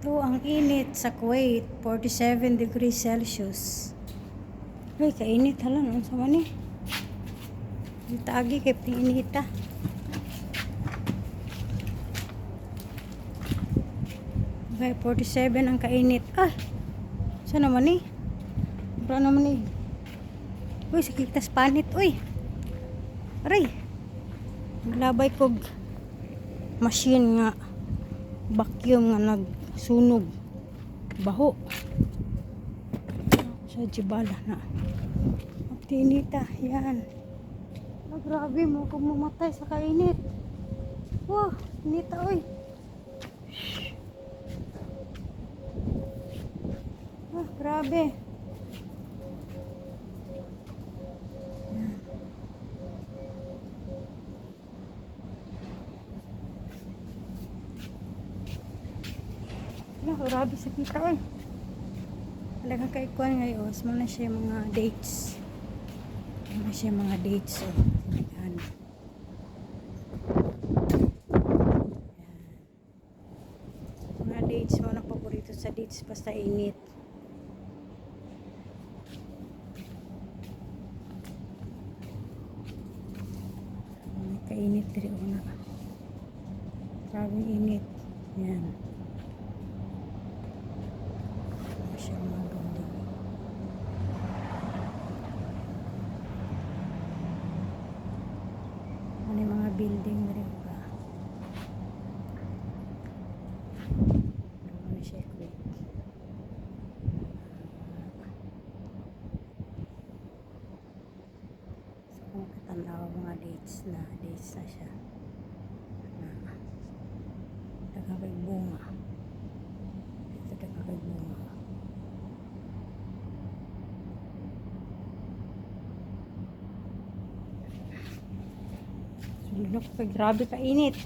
Ito ang init sa Kuwait, 47 degrees Celsius. Ay, kainit hala, ano sa mani? Itagi kay pinita. Okay, 47 ang kainit. Ah, saan naman eh? Wala naman eh. Uy, sakitas panit, uy. Aray. Naglabay kog machine nga vacuum nga nagsunog. Baho. Sa jibala na. Ang tinita yan. Ah, grabe mo kung mamatay sa kainit. Wow inita oy. Ah grabe Ah, grabe sa kita. Talaga kay Kwan ngayon, mga siya mga dates. Mga siya mga dates oh. Yan. Yan. Mga dates mo na paborito sa dates basta init. Kainit rin una. Grabing init. Yan. Ano siya mga building. Building rin ba? Siya quick. So kung katanaw mga dates na dates na siya. Na Nagkakay bunga. Ito nagkakay bunga. Pa, grabe ka init.